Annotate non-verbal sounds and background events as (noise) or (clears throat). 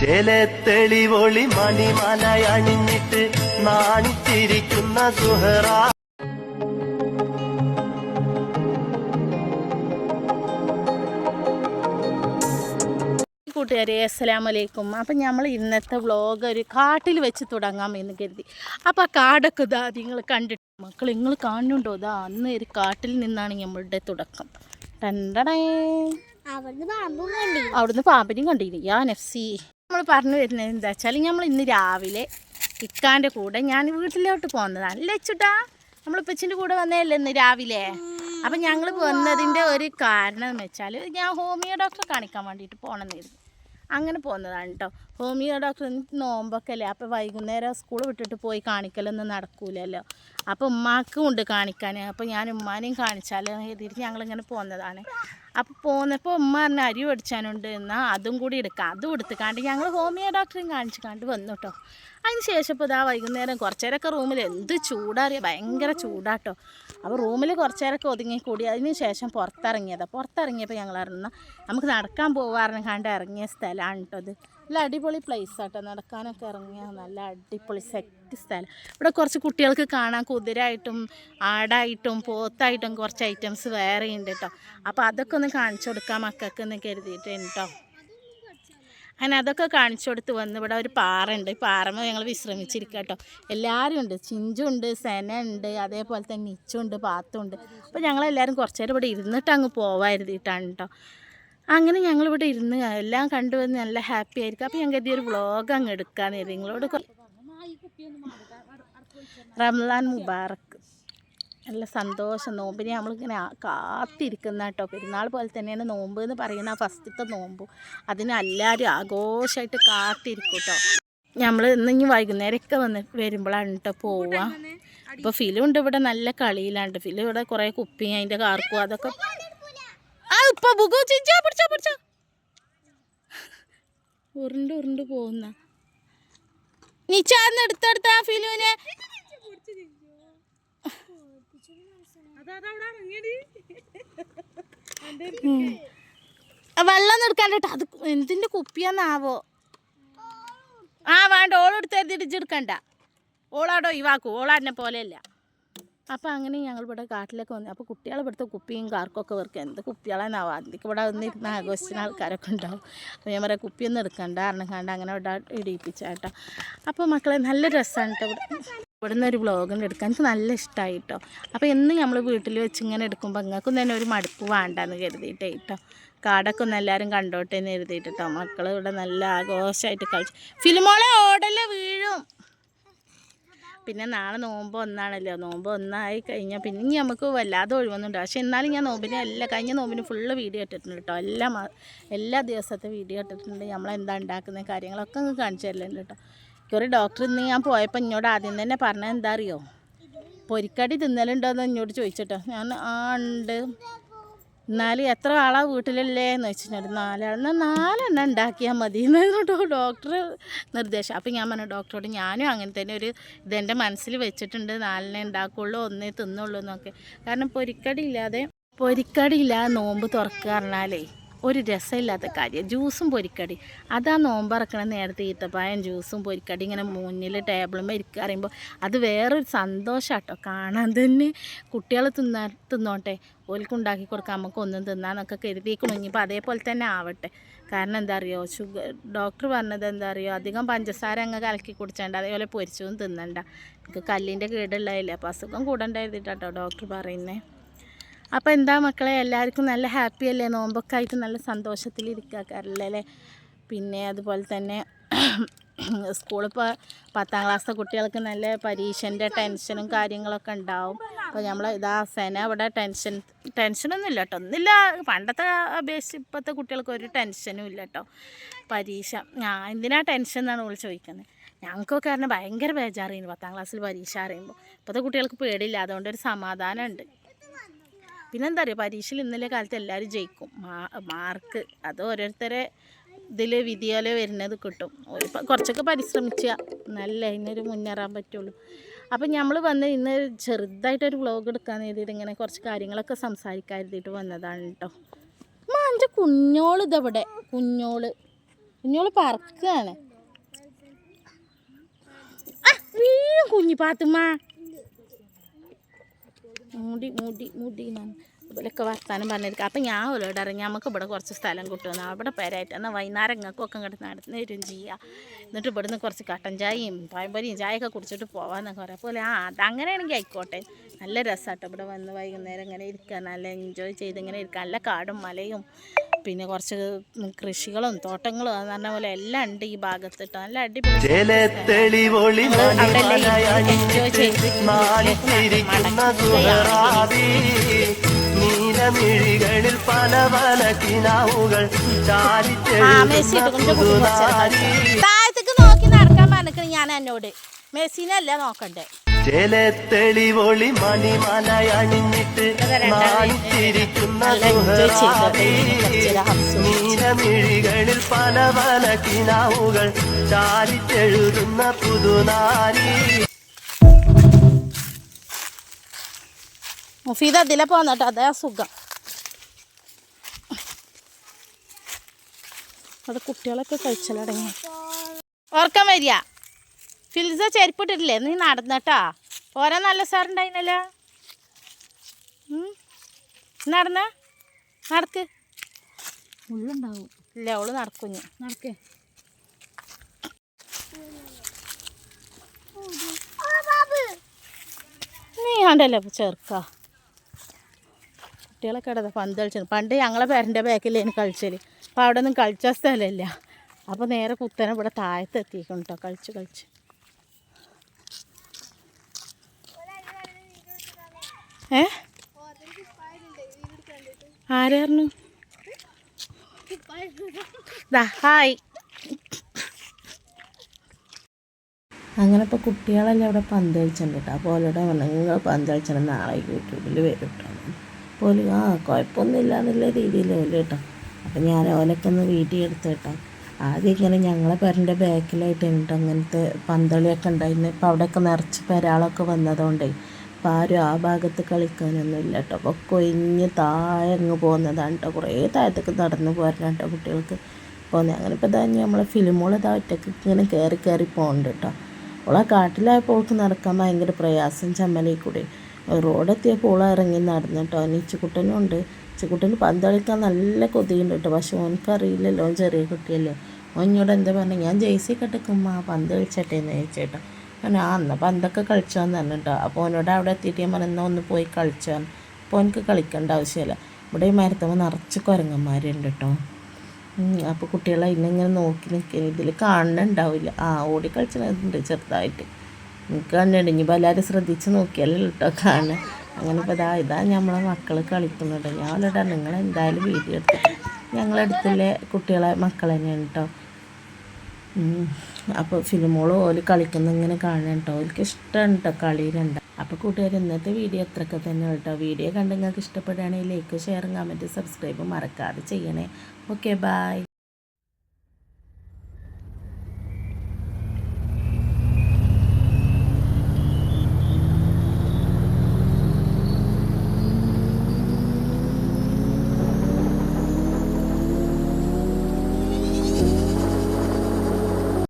ജലത്തെളിവൊളി മണിമല അണിഞ്ഞിട്ട് നാണിച്ചിരിക്കുന്ന സുഹറ കൂട്ടുകാരെ അസ്സലാം വലൈക്കും അപ്പം നമ്മൾ ഇന്നത്തെ വ്ളോഗ് ഒരു കാട്ടിൽ വെച്ച് തുടങ്ങാം എന്ന് കരുതി. അപ്പം ആ കാടൊക്കെ ഇതാ നിങ്ങൾ കണ്ടിട്ട് മക്കൾ നിങ്ങൾ കാണുന്നുണ്ടോ? ഇതാ അന്ന് ഒരു കാട്ടിൽ നിന്നാണ് നമ്മളുടെ തുടക്കം. രണ്ടടേ അവിടുന്ന് പാമ്പിനും കണ്ടി അവിടുന്ന് പാമ്പിനെയും കണ്ടിരുന്നു യാ നഫ്സി. നമ്മൾ പറഞ്ഞു വരുന്നത് എന്താ വെച്ചാൽ നമ്മൾ ഇന്ന് രാവിലെ ഇക്കാന്റെ കൂടെ ഞാൻ വീട്ടിലോട്ട് പോകുന്നതാണ് അല്ലേ ചുട്ടാ നമ്മൾ ഉപ്പച്ചിന്റെ കൂടെ വന്നതല്ലേ ഇന്ന് രാവിലെ? അപ്പം ഞങ്ങൾ വന്നതിന്റെ ഒരു കാരണം എന്ന് വെച്ചാൽ ഞാൻ ഹോമിയോ ഡോക്ടറെ കാണിക്കാൻ വേണ്ടിയിട്ട് പോകണമെന്നായിരുന്നു അങ്ങനെ പോകുന്നതാണ് കേട്ടോ ഹോമിയോ ഡോക്ടർ നോമ്പൊക്കെ അല്ലേ അപ്പോൾ വൈകുന്നേരം സ്കൂൾ വിട്ടിട്ട് പോയി കാണിക്കലൊന്നും നടക്കൂലല്ലോ. അപ്പോൾ ഉമ്മാക്കും ഉണ്ട് കാണിക്കാൻ അപ്പോൾ ഞാൻ ഉമ്മാനെയും കാണിച്ചാലോ എഴുതിയിട്ട് ഞങ്ങളിങ്ങനെ പോകുന്നതാണ് അപ്പോൾ പോന്നപ്പോൾ ഉമ്മ പറഞ്ഞ അരി മേടിച്ചാനുണ്ട് എന്നാൽ അതും കൂടി എടുക്കാം. അതും എടുത്തുകാണ്ട് ഞങ്ങൾ ഹോമിയോ ഡോക്ടറെയും കാണിച്ചു കണ്ട് വന്നു കേട്ടോ അതിന് ശേഷം ഇപ്പോൾ ഇതാ വൈകുന്നേരം കുറച്ചേരൊക്കെ റൂമിൽ എന്ത് ചൂടാറിയ ഭയങ്കര ചൂടാട്ടോ. അപ്പോൾ റൂമിൽ കുറച്ചേരൊക്കെ ഒതുങ്ങിക്കൂടി ഒതുങ്ങി കൂടി അതിന് ശേഷം പുറത്തിറങ്ങിയതാണ് പുറത്തിറങ്ങിയപ്പോൾ ഞങ്ങൾ അറിഞ്ഞ നമുക്ക് നടക്കാൻ പോകാറുണ്ട് കണ്ട് ഇറങ്ങിയ സ്ഥലമാണ് കേട്ടോ ഇത്. നല്ല അടിപൊളി പ്ലേസ് ആട്ടോ നടക്കാനൊക്കെ ഇറങ്ങിയ നല്ല അടിപൊളി സെറ്റ് സ്ഥലം. ഇവിടെ കുറച്ച് കുട്ടികൾക്ക് കാണാൻ കുതിരായിട്ടും ആടായിട്ടും പോത്തായിട്ടും കുറച്ച് ഐറ്റംസ് വേറെ ഉണ്ട് കേട്ടോ അപ്പോൾ അതൊക്കെ ഒന്ന് കാണിച്ചു കൊടുക്കാം മക്കൾക്ക് എന്ന് കരുതിയിട്ടുണ്ട് കേട്ടോ അങ്ങനെ അതൊക്കെ കാണിച്ചു കൊടുത്ത് വന്ന് ഇവിടെ ഒരു പാറ ഉണ്ട് ഈ പാറമ ഞങ്ങൾ വിശ്രമിച്ചിരിക്കുക കേട്ടോ എല്ലാവരും ഉണ്ട്. ചിഞ്ചുണ്ട് സെന ഉണ്ട് അതേപോലെ തന്നെ നിച്ചുണ്ട് പാത്തുണ്ട് അപ്പോൾ ഞങ്ങളെല്ലാവരും കുറച്ച് നേരം ഇവിടെ ഇരുന്നിട്ട് അങ്ങ് പോവായിരുന്നിട്ടാണ് കേട്ടോ അങ്ങനെ ഞങ്ങളിവിടെ ഇരുന്ന് എല്ലാം കണ്ടുവന്ന് നല്ല ഹാപ്പി ആയിരിക്കും. അപ്പോൾ ഞാൻ കരുതിയൊരു വ്ളോഗ് അങ്ങ് കരുതി. നിങ്ങളോട് റംലാൻ മുബാറക്ക് നല്ല സന്തോഷം നോമ്പിനെ നമ്മളിങ്ങനെ കാത്തിരിക്കുന്ന കേട്ടോ. പെരുന്നാൾ പോലെ തന്നെയാണ് നോമ്പ് എന്ന് പറയുന്ന ആ ഫസ്റ്റത്തെ നോമ്പ്. അതിന് എല്ലാവരും ആഘോഷമായിട്ട് കാത്തിരിക്കും കേട്ടോ നമ്മൾ ഇന്ന് ഇനി വൈകുന്നേരമൊക്കെ വന്ന് വരുമ്പോഴാണ് കേട്ടോ പോവുക. ഇപ്പോൾ ഫിലുണ്ട് ഇവിടെ നല്ല കളിയിലാണ് ഫിലും ഇവിടെ കുറേ കുപ്പിയും അതിന്റെ കാർക്കും അതൊക്കെ. ആ ഇപ്പൊ പിടിച്ചോ പിടിച്ചോ. ഉരുണ്ട് ഉരുണ്ട് പോകുന്ന. നീ ചാർന്ന് എടുത്തെടുത്ത ആ ഫിലുവിനെ. വെള്ളം എടുക്കാൻ കേട്ടോ അത് എന്തിന്റെ കുപ്പിയാന്നാവോ? ആ വേണ്ട ഓളെടുത്ത് എഴുതിടിച്ചെടുക്കണ്ട ഓളാടോ ഇവാക്കു ഓളാടിനെ പോലെയല്ല. അപ്പോൾ അങ്ങനെ ഞങ്ങൾ ഇവിടെ കാട്ടിലേക്ക് വന്നു അപ്പോൾ കുട്ടികൾ ഇവിടുത്തെ കുപ്പിയും കാർക്കൊക്കെ വർക്ക് എന്ത് കുപ്പികളെന്നാവും അതിലേക്ക് ഇവിടെ വന്നിരുന്ന ആഘോഷിക്കുന്ന ആൾക്കാരൊക്കെ ഉണ്ടാവും. അപ്പോൾ ഞാൻ പറയാം കുപ്പിയൊന്നും എടുക്കണ്ട കാരണം കണ്ട അങ്ങനെ ഇവിടെ ഇടിയിപ്പിച്ചാട്ടോ. അപ്പോൾ മക്കളെ നല്ല രസമാണ് കേട്ടോ ഇവിടെ. ഇവിടുന്ന് ഒരു വ്ളോഗിന്റെ എടുക്കാൻ. എനിക്ക് നല്ല ഇഷ്ടമായി കേട്ടോ അപ്പോൾ എന്നും നമ്മൾ വീട്ടിൽ വെച്ച് ഇങ്ങനെ എടുക്കുമ്പോൾ നിങ്ങൾക്കും തന്നെ ഒരു മടുപ്പ് വേണ്ടെന്ന് കരുതിയിട്ടേ കേട്ടോ കാടൊക്കെ ഒന്ന് എല്ലാവരും കണ്ടോട്ടെ എന്ന് കരുതിയിട്ട് കേട്ടോ മക്കൾ ഇവിടെ നല്ല ആഘോഷമായിട്ട് കളിച്ചു. ഫിലിമോളെ ഓടല്ലേ വീഴും. പിന്നെ നാളെ നോമ്പ് ഒന്നാണല്ലോ. നോമ്പ് ഒന്നായി കഴിഞ്ഞാൽ പിന്നെ ഇനി നമുക്ക് വല്ലാതെ ഒഴിവൊന്നുണ്ട് പക്ഷേ എന്നാലും ഞാൻ നോമ്പിനെ എല്ലാ കഴിഞ്ഞ നോമ്പിന് ഫുള്ള് വീഡിയോ ഇട്ടിട്ടുണ്ട് കേട്ടോ എല്ലാ എല്ലാ ദിവസത്തെ വീഡിയോ ഇട്ടിട്ടുണ്ട്. നമ്മളെന്താ ഉണ്ടാക്കുന്ന കാര്യങ്ങളൊക്കെ അങ്ങ് കാണിച്ചു തരലുണ്ട് കേട്ടോ ഒരു ഡോക്ടർ ഇന്ന് ഞാൻ പോയപ്പോൾ എന്നോട് ആദ്യം തന്നെ പറഞ്ഞത് എന്താ അറിയോ? പൊരിക്കടി തിന്നലുണ്ടോ എന്ന് എന്നോട് ചോദിച്ചിട്ടോ. ഞാൻ ആ ഉണ്ട്. എന്നാലും എത്ര ആളാ വീട്ടിലല്ലേ എന്ന് വെച്ചിട്ടുണ്ട് നാലെണ്ണം നാലെണ്ണം ഉണ്ടാക്കിയാൽ മതി എന്നിട്ടോ ഡോക്ടർ നിർദ്ദേശം. അപ്പം ഞാൻ പറഞ്ഞു ഡോക്ടറോട് ഞാനും അങ്ങനെ തന്നെ ഒരു ഇതെന്റെ മനസ്സിൽ വെച്ചിട്ടുണ്ട്. നാലെണ്ണം ഉണ്ടാക്കുള്ളൂ ഒന്നേ തിന്നുള്ളൂ എന്നൊക്കെ. കാരണം പൊരിക്കടി ഇല്ലാതെ പൊരിക്കടി നോമ്പ് തുറക്കുക പറഞ്ഞാലേ ഒരു രസമില്ലാത്ത കാര്യം. ജ്യൂസും പൊരിക്കടി. അതാ നോമ്പറക്കണ നേരത്തെ ഈത്തപ്പായം ജ്യൂസും പൊരിക്കടി ഇങ്ങനെ മുന്നിൽ ടേബിളും ഇരിക്കുക അറിയുമ്പോൾ അത് വേറൊരു സന്തോഷം കേട്ടോ കാണാൻ തന്നെ കുട്ടികൾ തിന്നാ തിന്നോട്ടെ. ഓൽക്കുണ്ടാക്കി കൊടുക്കാം നമുക്ക് ഒന്നും തിന്നാന്നൊക്കെ കരുതിയിരിക്കണം ഇനിയിപ്പോൾ അതേപോലെ തന്നെ ആവട്ടെ. കാരണം എന്താ അറിയോ? ഷുഗർ ഡോക്ടർ പറഞ്ഞത് എന്താ അറിയോ? അധികം പഞ്ചസാര അങ്ങ് കലക്കി കുടിച്ചേണ്ട അതേപോലെ പൊരിച്ചതും തിന്നണ്ട. എനിക്ക് കല്ലിന്റെ കേടുള്ളതല്ലേ. അപ്പോൾ അസുഖം കൂടണ്ടായിരുന്നിട്ടോ ഡോക്ടർ പറയുന്നത് അപ്പോൾ എന്താ മക്കളെ എല്ലാവർക്കും നല്ല ഹാപ്പി അല്ലേ? നോമ്പൊക്കെ ആയിട്ട് നല്ല സന്തോഷത്തിലിരിക്കാറില്ലേ അല്ലേ? പിന്നെ അതുപോലെ തന്നെ (clears throat) സ്കൂളിൽ ഇപ്പോൾ പത്താം ക്ലാസ്സിലെ കുട്ടികൾക്ക് നല്ല പരീക്ഷന്റെ ടെൻഷനും കാര്യങ്ങളൊക്കെ ഉണ്ടാവും. അപ്പോൾ നമ്മൾ ഇതാ സെന ഇവിടെ ടെൻഷൻ ടെൻഷനൊന്നും ഇല്ല കേട്ടോ. ഒന്നില്ല പണ്ടത്തെ അപേക്ഷിച്ച് ഇപ്പോഴത്തെ കുട്ടികൾക്ക് ഒരു ടെൻഷനും ഇല്ല കേട്ടോ. പരീക്ഷ. ഞാൻ എന്തിനാ ടെൻഷൻ എന്നാണ് വിളിച്ച് ചോദിക്കുന്നത് ഞങ്ങൾക്കൊക്കെ കാരണം ഭയങ്കര ബേജാറായിരുന്നു പത്താം ക്ലാസ്സിൽ പരീക്ഷ അറിയുമ്പോൾ ഇപ്പോഴത്തെ കുട്ടികൾക്ക് പേടിയില്ല. അതുകൊണ്ട് ഒരു സമാധാനമുണ്ട് പിന്നെന്താ പറയുക പരീക്ഷയിൽ ഇന്നലെ കാലത്ത് എല്ലാവരും ജയിക്കും. മാർക്ക്. അത് ഓരോരുത്തരെ ഇതിൽ വിധിയോലെ വരുന്നത് കിട്ടും. കുറച്ചൊക്കെ പരിശ്രമിച്ചാൽ നല്ല അതിനൊരു മുന്നേറാൻ പറ്റുള്ളൂ. അപ്പം നമ്മൾ വന്ന് ഇന്ന് ചെറുതായിട്ടൊരു വ്ളോഗ് എടുക്കാൻ എഴുതിയിട്ട് ഇങ്ങനെ കുറച്ച് കാര്യങ്ങളൊക്കെ സംസാരിക്കാൻ എഴുതിയിട്ട് വന്നതാണ് കേട്ടോ മാന്റെ കുഞ്ഞോൾ ഇതവിടെ കുഞ്ഞോൾ. കുഞ്ഞോൾ പറക്കുകയാണ് ആ, വീഴും കുഞ്ഞി പാത്തുമ്മ മുടി മൂടി മൂടി എന്നാണ്. ഇവരൊക്കെ വർത്താനം പറഞ്ഞിരിക്കുക അപ്പം ഞാൻ ഓലോട് ഇറങ്ങി നമുക്ക് ഇവിടെ കുറച്ച് സ്ഥലം കിട്ടുമെന്ന്. അവിടെ പേരായിട്ട് എന്നാൽ വൈകുന്നേരം ഇങ്ങൾക്കൊക്കെ ഇങ്ങോട്ട് നടന്ന് വരും ചെയ്യുക എന്നിട്ട് ഇവിടുന്ന് കുറച്ച് കട്ടൻ ചായയും പഴംപൊരിയും ചായയൊക്കെ കുടിച്ചിട്ട് പോകാമെന്നൊക്കെ പറയാം. അപ്പോൾ ആ അത് അങ്ങനെയാണെങ്കിൽ ആയിക്കോട്ടെ. നല്ല രസമാട്ടോ ഇവിടെ വന്ന് വൈകുന്നേരം ഇങ്ങനെ ഇരിക്കുക നല്ല എൻജോയ് ചെയ്ത് ഇങ്ങനെ ഇരിക്കുക നല്ല കാടും മലയും പിന്നെ കുറച്ച് കൃഷികളും തോട്ടങ്ങളും എന്ന് പറഞ്ഞ പോലെ എല്ലാം ഉണ്ട് ഈ ഭാഗത്ത് കേട്ടോ നല്ല അടിപൊളി നീലമിഴികളിൽ പല പല കിനാവുകൾ താഴത്തേക്ക് നോക്കി നടക്കാൻ പറഞ്ഞിട്ട് ഞാൻ എന്നോട്. മെസ്സിനല്ല നോക്കണ്ടേ. ജലത്തെളിവൊളി മണിമലയണിഞ്ഞിട്ട് നാണിച്ചിരിക്കുന്ന. നീലമിഴികളിൽ പല പല കിനാവുകൾ ചാലിച്ചെഴുതുന്ന പുതുനാരി. മുഫീദ അതിലെ പോന്നട്ടോ അതേ സുഖം. അവിടെ കുട്ടികളൊക്കെ കഴിച്ചലടങ്ങി. ഓർക്കാൻ വരിക. ഫിൽസ ചെരുപ്പിട്ടിട്ടില്ലേ? നീ നടന്നട്ടാ. ഓരോ നല്ല സാറുണ്ടായിരുന്നല്ലോ നടന്ന? നടക്ക്. ഉള്ളുണ്ടാവും. ഇല്ല അവൾ നടക്കും നടക്കേ. നീ കണ്ടല്ലേ ചെറുക്ക. കുട്ടികളൊക്കെ ഇടതാ പന്ത് കളിച്ചത് പണ്ട് ഞങ്ങളെ പേരന്റെ ബാക്കിലേന് കളിച്ചൽ. അപ്പോൾ അവിടെ ഒന്നും കളിച്ച സ്ഥലമില്ല. അപ്പോൾ നേരെ കുത്തനെ ഇവിടെ താഴത്തെത്തിക്കണം കേട്ടോ കളിച്ച് കളിച്ച്. ഏ? ആരായിരുന്നു? ഹായ്. അങ്ങനെ ഇപ്പോൾ കുട്ടികളെല്ലാം അവിടെ പന്ത് കളിച്ചിട്ടുണ്ട് കേട്ടോ. അപ്പോൾ ഓലോടെ നിങ്ങൾ പന്ത് കളിച്ചാൽ നാളെ യൂട്യൂബിൽ വരും കേട്ടോ. അപ്പോൾ ആ കുഴപ്പമൊന്നുമില്ല എന്നുള്ള രീതിയിൽ ഓൽ കേട്ടോ. അപ്പോൾ ഞാൻ ഓലൊക്കെ ഒന്ന് വീട്ടിൽ എടുത്ത് കേട്ടോ. ആദ്യം ഇങ്ങനെ ഞങ്ങളെ പേരന്റെ ബാക്കിലായിട്ട് ഉണ്ട് അങ്ങനത്തെ പന്തളിയൊക്കെ ഉണ്ടായിരുന്നു. ഇപ്പോൾ അവിടെയൊക്കെ നിറച്ച് പെരാളൊക്കെ വന്നതുകൊണ്ടേ അപ്പോൾ ആരും ആ ഭാഗത്ത് കളിക്കാനൊന്നും ഇല്ല കേട്ടോ. അപ്പോൾ കൊയിഞ്ഞ് താഴെ അങ്ങ് പോകുന്നതാണ് കേട്ടോ. കുറേ താഴത്തേക്ക് നടന്നു പോരണം കേട്ടോ കുട്ടികൾക്ക് പോകുന്നത്. അങ്ങനെ ഇപ്പോൾ ഇതാ നമ്മളെ ഫിലിമോൾ ഇതാ ഇങ്ങനെ കയറി കയറി പോകുന്നുണ്ട് കേട്ടോ. ഓളെ കാട്ടിലായപ്പോൾ അവൾക്ക് നടക്കാൻ ഭയങ്കര പ്രയാസം ചമ്മലയിൽ കൂടി. റോഡെത്തിയപ്പോൾ ഓള ഇറങ്ങി നടന്നു കേട്ടോ. ഇച്ചുകുട്ടനും ഉണ്ട്. ഇച്ചുകുട്ടന് പന്ത് കളിക്കാൻ നല്ല കൊതിയുണ്ട് കേട്ടോ. പക്ഷെ ഓനക്കറിയില്ലല്ലോ. ചെറിയ കുട്ടിയല്ലേ. ഓൻ ഇങ്ങോട്ട് എന്താ പറഞ്ഞത് ഞാൻ ജേഴ്സി കെട്ടിക്കുമ്പോൾ പന്ത് കളിച്ചട്ടെ എന്ന് ചോദിച്ചേട്ടോ ഞാൻ ആ എന്നാൽ പന്തൊക്കെ കളിച്ചോന്ന് പറഞ്ഞു കേട്ടോ അപ്പോൾ ഓനോട് അവിടെ എത്തിയിട്ട് ഞാൻ പറഞ്ഞാൽ ഒന്ന് പോയി കളിച്ചാൽ അപ്പോൾ എനിക്ക് കളിക്കേണ്ട ആവശ്യമില്ല. ഇവിടെ ഈ മരത്തമ്മ നിറച്ച് കുരങ്ങന്മാരുണ്ട് കേട്ടോ അപ്പോൾ കുട്ടികളെ ഇന്നിങ്ങനെ നോക്കി നിൽക്കുക ഇതിൽ കാണുന്നുണ്ടാവില്ല ആ ഓടി കളിച്ചിട്ടുണ്ട് ചെറുതായിട്ട്. എനിക്ക് കണ്ടിട്ട് ഇനിയിപ്പോൾ എല്ലാവരും ശ്രദ്ധിച്ച് നോക്കിയാലല്ലോ കേട്ടോ കാണുക അങ്ങനെ ഇപ്പോൾ ഇതാ ഇതാ നമ്മളെ മക്കൾ കളിക്കുന്നുണ്ട്. ഞാൻ അവരോട് നിങ്ങൾ എന്തായാലും വീഡിയോ എടുത്തു ഞങ്ങളടുത്തുള്ള കുട്ടികളെ മക്കൾ തന്നെയാണ് കേട്ടോ അപ്പോൾ ഫിലിമോൾ ഓൽ കളിക്കുന്ന ഇങ്ങനെ കാണണം കേട്ടോ ഓൽക്ക് ഇഷ്ടമാണ് കേട്ടോ കളിയിലുണ്ട് അപ്പോൾ കൂട്ടുകാർ ഇന്നത്തെ വീഡിയോ അത്രയൊക്കെ തന്നെ കേട്ടോ വീഡിയോ കണ്ട് നിങ്ങൾക്ക് ഇഷ്ടപ്പെടുകയാണെങ്കിൽ ലൈക്ക് ഷെയർ കമന്റ് സബ്സ്ക്രൈബ് മറക്കാതെ ചെയ്യണേ. Okay bye